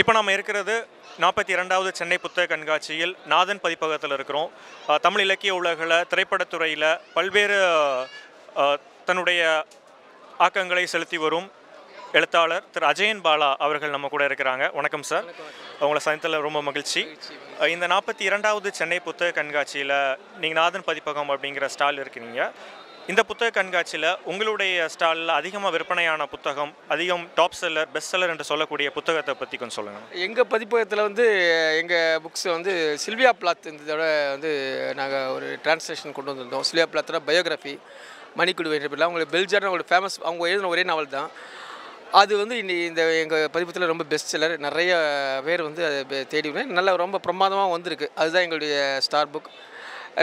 இப்போ நம்ம இருக்கிறது நாற்பத்தி இரண்டாவது சென்னை புத்தக கண்காட்சியில் நாதன் பதிப்பகத்தில் இருக்கிறோம். தமிழ் இலக்கிய உலகில் திரைப்படத்துறையில் பல்வேறு தன்னுடைய ஆக்கங்களை செலுத்தி வரும் எழுத்தாளர் திரு அஜயன் பாலா அவர்கள் நம்ம கூட இருக்கிறாங்க. வணக்கம் சார். உங்களை சந்தித்தில் ரொம்ப மகிழ்ச்சி. இந்த நாற்பத்தி இரண்டாவது சென்னை புத்தக கண்காட்சியில் நீங்கள் நாதன் பதிப்பகம் அப்படிங்கிற ஸ்டால் இருக்கிறீங்க இந்த புத்தக கண்காட்சியில் உங்களுடைய ஸ்டாலில் அதிகமாக விற்பனையான புத்தகம் அதிகம் டாப் செல்லர் பெஸ்ட் செல்லர் என்று சொல்லக்கூடிய புத்தகத்தை பற்றி கொஞ்சம் சொல்லுங்கள் எங்கள் பதிப்பகத்தில் வந்து எங்கள் புக்ஸ் வந்து சில்வியா பிளாத் இதோட வந்து நாங்கள் ஒரு டிரான்ஸ்லேஷன் கொண்டு வந்திருந்தோம். சில்வியா பிளாத்தோட பயோகிராஃபி மணிக்குடி வேண்டிய அவங்களுக்கு பெல்ஜான அவங்களோட ஃபேமஸ் அவங்க எழுதின ஒரே நாவல் தான். அது வந்து இன்னி இந்த எங்கள் பதிப்பத்தில் ரொம்ப பெஸ்ட் செல்லர் நிறைய பேர் வந்து அதை தேடி நல்ல ரொம்ப பிரமாதமாக வந்திருக்கு. அதுதான் எங்களுடைய ஸ்டார் புக்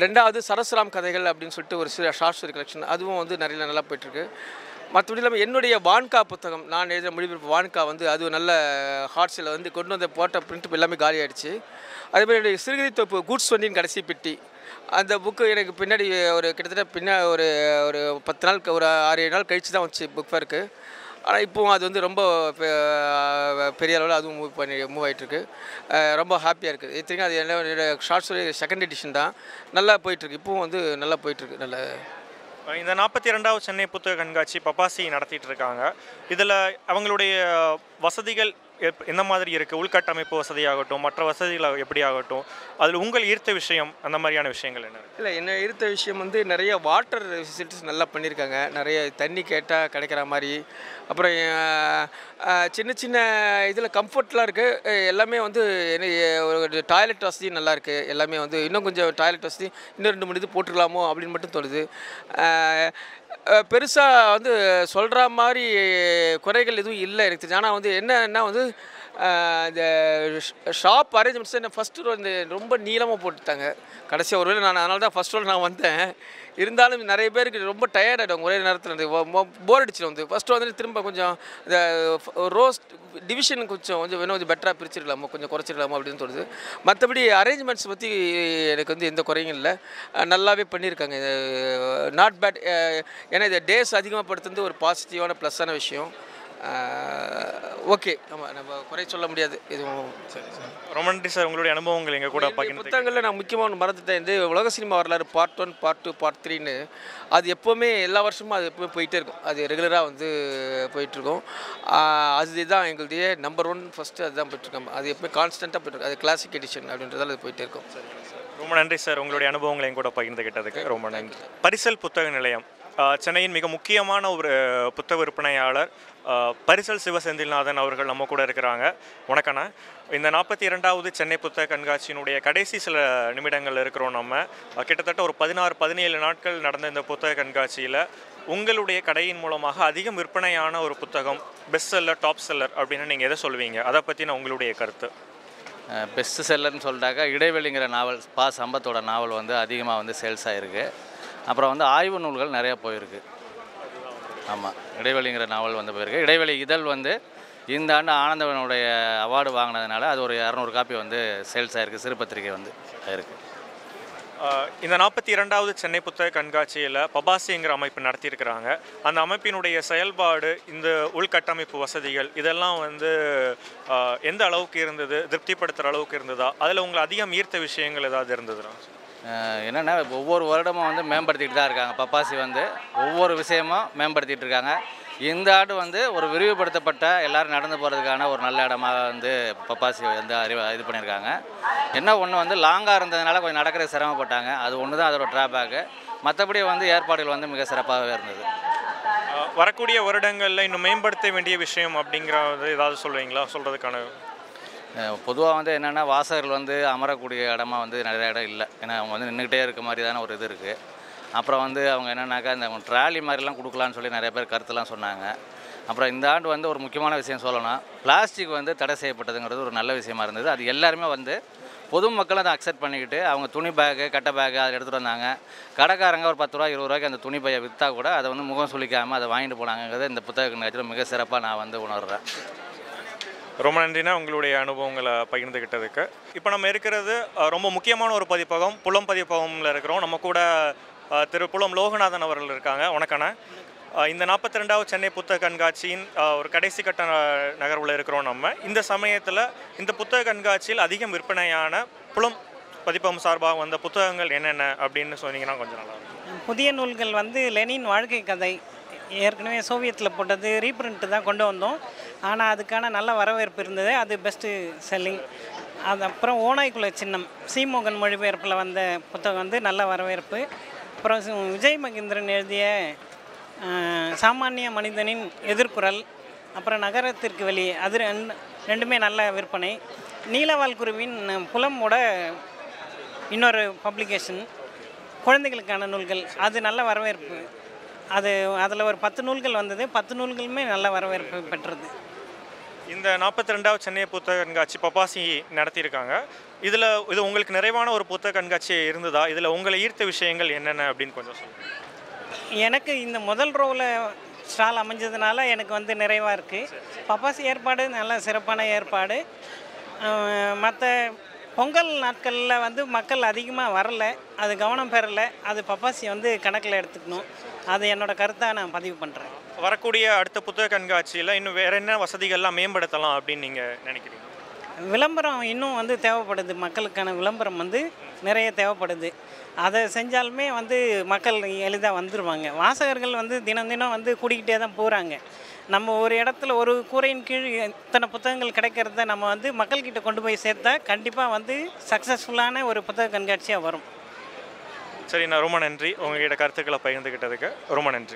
ரெண்டாவது சரஸ்ராம் கதைகள் அப்படின்னு சொல்லிட்டு ஒரு சில ஷார்ட் ஸ்டோரி கலெக்ஷன் அதுவும் வந்து நிறைய நல்லா போயிட்டுருக்கு. மற்றபடி இல்லாமல் என்னுடைய வான்கா புத்தகம் நான் எழுதின மொழிபெயர்ப்பு வான்கா வந்து அது நல்ல நல்ல ஹார்ட்ஸில் வந்து கொண்டு வந்த போட்ட பிரிண்ட் எல்லாமே காலி ஆயிடுச்சு. அதே மாதிரி என்னுடைய சிறுகதை தொப்பு கூட்ஸ் வண்டியின் கடைசி பெட்டி. அந்த புக்கு எனக்கு பின்னாடி ஒரு கிட்டத்தட்ட பின்னா ஒரு ஒரு பத்து நாள் ஒரு ஆறு ஏழு நாள் கழிச்சு தான் வந்துச்சு புக் ஃபேருக்கு ஆனால் இப்போவும் அது வந்து ரொம்ப பெரிய அளவில் அதுவும் மூவ் பண்ணி மூவ் ஆகிட்டுருக்கு ரொம்ப ஹாப்பியாக இருக்குது. இத்தனைக்கும் அது என்ன ஷார்ட் ஸ்டோரி செகண்ட் எடிஷன் தான். நல்லா போயிட்டுருக்கு. இப்போவும் வந்து நல்லா போயிட்டுருக்கு. நல்ல இந்த நாற்பத்தி ரெண்டாவது சென்னை புத்தக கண்காட்சி பப்பாசி நடத்திட்டு இருக்காங்க இதில் அவங்களுடைய வசதிகள் எப்- எந்த மாதிரி இருக்குது உள்கட்டமைப்பு வசதியாகட்டும் மற்ற வசதிகள் எப்படி ஆகட்டும் அதில் உங்கள் ஈர்த்த விஷயம் அந்த மாதிரியான விஷயங்கள் என்ன இல்லை என்ன ஈர்த்த விஷயம் வந்து நிறைய வாட்டர் ஃபெசிலிட்டிஸ் நல்லா பண்ணியிருக்காங்க நிறைய தண்ணி கேட்டால் கிடைக்கிற மாதிரி. அப்புறம் சின்ன சின்ன இதில் கம்ஃபர்ட்லாம் இருக்குது எல்லாமே வந்து என்ன ஒரு டாய்லெட் வசதி நல்லா இருக்குது எல்லாமே வந்து இன்னும் கொஞ்சம் டாய்லெட் வசதி இன்னும் ரெண்டு மூணு இது போட்டுக்கலாமோ அப்படின்னு மட்டும் தோணுது. பெருசாக வந்து சொல்கிற மாதிரி குறைகள் எதுவும் இல்லை எனக்கு தெரிஞ்சு. ஆனால் வந்து என்னன்னா வந்து இந்த ஷாப் அரேஞ்ச்மெண்ட்ஸ் என்ன ஃபஸ்ட்டு ரோல் இந்த ரொம்ப நீளமாக போட்டுட்டாங்க. கடைசியாக ஒருவேளை நான் அதனால தான் ஃபஸ்ட் ரோல் நான் வந்தேன். இருந்தாலும் நிறைய பேருக்கு ரொம்ப டயர்ட் ஆகிடும் ஒரே நேரத்தில் போர் அடிச்சிடும் வந்து. ஃபஸ்ட்டு வந்து திரும்ப கொஞ்சம் இந்த ரோஸ் டிவிஷன் கொஞ்சம் கொஞ்சம் வேணும் கொஞ்சம் பெட்டராக பிரிச்சிருக்கலாமோ கொஞ்சம் குறைச்சிருக்கலாமோ அப்படின்னு தோணுது. மற்றபடி அரேஞ்ச்மெண்ட்ஸ் பற்றி எனக்கு வந்து எந்த குறையும் இல்லை. நல்லாவே பண்ணியிருக்காங்க. நாட் பேட் ஏன்னா இதை டேஸ் அதிகமாக படுத்துறது ஒரு பாசிட்டிவான ப்ளஸ்ஸான விஷயம். ஓகே. ஆமாம் நம்ம குறை சொல்ல முடியாது. இதுவும் சரி சரி. ரொம்ப நன்றி சார். உங்களுடைய அனுபவங்கள் எங்கள் கூட பகிர்ந்து புத்தகங்களில் நான் முக்கியமாக மறந்துட்டேன். இந்த உலக சினிமா வரலாறு part one part two part த்ரீன்னு அது எப்போவுமே எல்லா வருஷமும் அது எப்பவுமே போயிட்டே இருக்கும். அது ரெகுலராக வந்து போயிட்டுருக்கும் அதுதான் எங்களுடைய நம்பர் ஒன் ஃபஸ்ட்டு அதுதான் போயிட்டுருக்கோம் அது எப்பவுமே கான்ஸ்டண்ட்டாக போயிட்டுருக்கும் அது கிளாசிக் எடிஷன் அப்படின்றதால அது போயிட்டே இருக்கும். ரொம்ப நன்றி சார். உங்களுடைய அனுபவங்களை என் கூட பகிர்ந்துகிட்டதுக்கு ரொம்ப நன்றி. பரிசல் புத்தக நிலையம். சென்னையின் மிக முக்கியமான ஒரு புத்தக விற்பனையாளர் பரிசல் சிவசெந்தில்நாதன் அவர்கள் நம்ம கூட இருக்கிறாங்க. வணக்கண்ணா இந்த நாற்பத்தி இரண்டாவது சென்னை புத்தக கண்காட்சியினுடைய கடைசி சில நிமிடங்கள் இருக்கிறோம் நம்ம. கிட்டத்தட்ட ஒரு பதினாறு பதினேழு நாட்கள் நடந்த இந்த புத்தக கண்காட்சியில் உங்களுடைய கடையின் மூலமாக அதிகம் விற்பனையான ஒரு புத்தகம் பெஸ்ட் செல்லர் டாப் செல்லர் அப்படின்னு நீங்கள் எதை சொல்வீங்க? அதை பற்றின உங்களுடைய கருத்து. பெஸ்ட் செல்லர்னு சொல்லிட்டாக்கா இடைவெளிங்கிற நாவல் பா சம்பத்தோட நாவல் வந்து அதிகமாக வந்து சேல்ஸ் ஆகிருக்கு அப்புறம் வந்து ஆய்வு நூல்கள் நிறையா போயிருக்கு. ஆமாம் இடைவெளிங்கிற நாவல் வந்து போயிருக்கு. இடைவெளி இதழ் வந்து இந்த ஆண்டு ஆனந்தவனுடைய அவார்டு வாங்கினதுனால அது ஒரு இரநூறு காப்பி வந்து சேல்ஸ் ஆகிருக்கு சிறு பத்திரிகை வந்து ஆயிருக்கு. இந்த நாற்பத்தி இரண்டாவது சென்னை புத்தக கண்காட்சியில் பபாசிங்கிற அமைப்பு நடத்தியிருக்கிறாங்க. அந்த அமைப்பினுடைய செயல்பாடு இந்த உள்கட்டமைப்பு வசதிகள் இதெல்லாம் வந்து எந்த அளவுக்கு இருந்தது திருப்திப்படுத்துகிற அளவுக்கு இருந்ததா? அதில் உங்களை அதிகம் ஈர்த்த விஷயங்கள் ஏதாவது இருந்ததுன்னா? என்னென்னா ஒவ்வொரு வருடமும் வந்து மேம்படுத்திட்டு தான் இருக்காங்க. பப்பாசி வந்து ஒவ்வொரு விஷயமும் மேம்படுத்திட்டு இருக்காங்க. இந்த ஆண்டு வந்து ஒரு விரிவுபடுத்தப்பட்ட எல்லாரும் நடந்து போகிறதுக்கான ஒரு நல்ல இடமா வந்து பப்பாசி வந்து அறிவு இது பண்ணியிருக்காங்க. என்ன ஒன்று வந்து லாங்காக இருந்ததுனால கொஞ்சம் நடக்கிறது சிரமப்பட்டாங்க. அது ஒன்று தான் அதோட ட்ராபேக்கு மற்றபடி வந்து ஏற்பாடுகள் வந்து மிக சிறப்பாகவே இருந்தது. வரக்கூடிய வருடங்களில் இன்னும் மேம்படுத்த வேண்டிய விஷயம் அப்படிங்கிறது ஏதாவது சொல்லுவீங்களா சொல்கிறதுக்கான பொதுவாக வந்து என்னென்னா வாசகர்கள் வந்து அமரக்கூடிய இடமா வந்து நிறைய இடம் இல்லை. ஏன்னா அவங்க வந்து நின்றுக்கிட்டே இருக்க மாதிரி தானே ஒரு இது இருக்குது அப்புறம் வந்து அவங்க என்னென்னாக்கா இந்த ட்ராலி மாதிரிலாம் கொடுக்கலான்னு சொல்லி நிறைய பேர் கருத்துலாம் சொன்னாங்க. அப்புறம் இந்த ஆண்டு வந்து ஒரு முக்கியமான விஷயம் சொல்லணும். பிளாஸ்டிக் வந்து தடை செய்யப்பட்டதுங்கிறது ஒரு நல்ல விஷயமா இருந்தது. அது எல்லாருமே வந்து பொதுமக்கள் அதை அக்செப்ட் பண்ணிக்கிட்டு அவங்க துணி பேக்கு கட்டை பேக்கு அதை எடுத்துகிட்டு வந்தாங்க. கடைக்காரங்க ஒரு பத்து ரூபா இருபது ரூபாய்க்கு அந்த துணி பையை விற்றா கூட அதை வந்து முகம் சுளிக்காமல் அதை வாங்கிட்டு போனாங்கிறது இந்த புத்தக நிகழ்ச்சியில் மிக சிறப்பாக நான் வந்து உணர்கிறேன் ரொம்ப நன்றினா உங்களுடைய அனுபவங்களை பகிர்ந்துக்கிட்டதுக்கு இப்போ நம்ம இருக்கிறது ரொம்ப முக்கியமான ஒரு பதிப்பகம் புலம் பதிப்பகம்ல இருக்கிறோம். நம்ம கூட திருப்புலம் திரு புலம் லோகநாதன் அவர்கள் இருக்காங்க. வணக்கண்ணா. இந்த நாற்பத்தி ரெண்டாவது சென்னை புத்தக கண்காட்சியின் ஒரு கடைசி கட்ட நகர்வில் இருக்கிறோம் நம்ம. இந்த சமயத்தில் இந்த புத்தக கண்காட்சியில் அதிகம் விற்பனையான புலம் பதிப்பகம் சார்பாக வந்த புத்தகங்கள் என்னென்ன அப்படின்னு சொன்னீங்கன்னா கொஞ்சம் நல்லா புதிய நூல்கள் வந்து லெனின் வாழ்க்கை கதை. ஏற்கனவே சோவியத்தில் போட்டது ரீப்ரிண்ட்டு தான் கொண்டு வந்தோம். ஆனால் அதுக்கான நல்ல வரவேற்பு இருந்தது. அது பெஸ்ட்டு செல்லிங் அது அப்புறம் ஓனாய்க்குள்ள சின்னம். சீமோகன் மொழிபெயர்ப்பில் வந்த புத்தகம் வந்து நல்ல வரவேற்பு. அப்புறம் விஜய் மகேந்திரன் எழுதிய சாமானிய மனிதனின் எதிர்குரல். அப்புறம் நகரத்திற்கு வெளியே அது ரெண்டு ரெண்டுமே நல்ல விற்பனை. நீலவால் குருவின் புலமோட இன்னொரு பப்ளிகேஷன் குழந்தைகளுக்கான நூல்கள். அது நல்ல வரவேற்பு. அது அதில் ஒரு பத்து நூல்கள் வந்தது. பத்து நூல்களுமே நல்ல வரவேற்பு பெற்றது. இந்த நாற்பத்தி ரெண்டாவது சென்னை புத்தக கண்காட்சி பப்பாசி நடத்தியிருக்காங்க. இதில் இது உங்களுக்கு நிறைவான ஒரு புத்தக கண்காட்சி இருந்ததா? இதில் உங்களை ஈர்த்த விஷயங்கள் என்னென்ன அப்படின்னு கொஞ்சம் சொல்லுங்கள் எனக்கு இந்த முதல் ரோவில் ஸ்டால் அமைஞ்சதுனால எனக்கு வந்து நிறைவாக இருக்குது பப்பாசி ஏற்பாடு நல்ல சிறப்பான ஏற்பாடு. மற்ற பொங்கல் நாட்களில் வந்து மக்கள் அதிகமாக வரல. அது கவனம் பெறலை. அது பப்பாசி வந்து கணக்கில் எடுத்துக்கணும். அது என்னோட கருத்தாக நான் பதிவு பண்ணுறேன் வரக்கூடிய அடுத்த புத்தக கண்காட்சியில் இன்னும் வேற என்ன வசதிகள்லாம் மேம்படுத்தலாம் அப்படின்னு நீங்கள் நினைக்கிறீங்க? விளம்பரம் இன்னும் வந்து தேவைப்படுது. மக்களுக்கான விளம்பரம் வந்து நிறைய தேவைப்படுது. அதை செஞ்சாலுமே வந்து மக்கள் எளிதாக வந்துடுவாங்க வாசகர்கள் வந்து தினம் தினம் வந்து கூட்டிக்கிட்டே தான் போகிறாங்க நம்ம ஒரு இடத்துல ஒரு கூரையின் கீழ் இத்தனை புத்தகங்கள் கிடைக்கிறத நம்ம வந்து மக்கள்கிட்ட கொண்டு போய் சேர்த்தா கண்டிப்பாக வந்து சக்ஸஸ்ஃபுல்லான ஒரு புத்தக கண்காட்சியாக வரும். சரி நான் ரொம்ப நன்றி. உங்ககிட்ட கருத்துக்களை பகிர்ந்துக்கிட்டதுக்கு ரொம்ப நன்றி.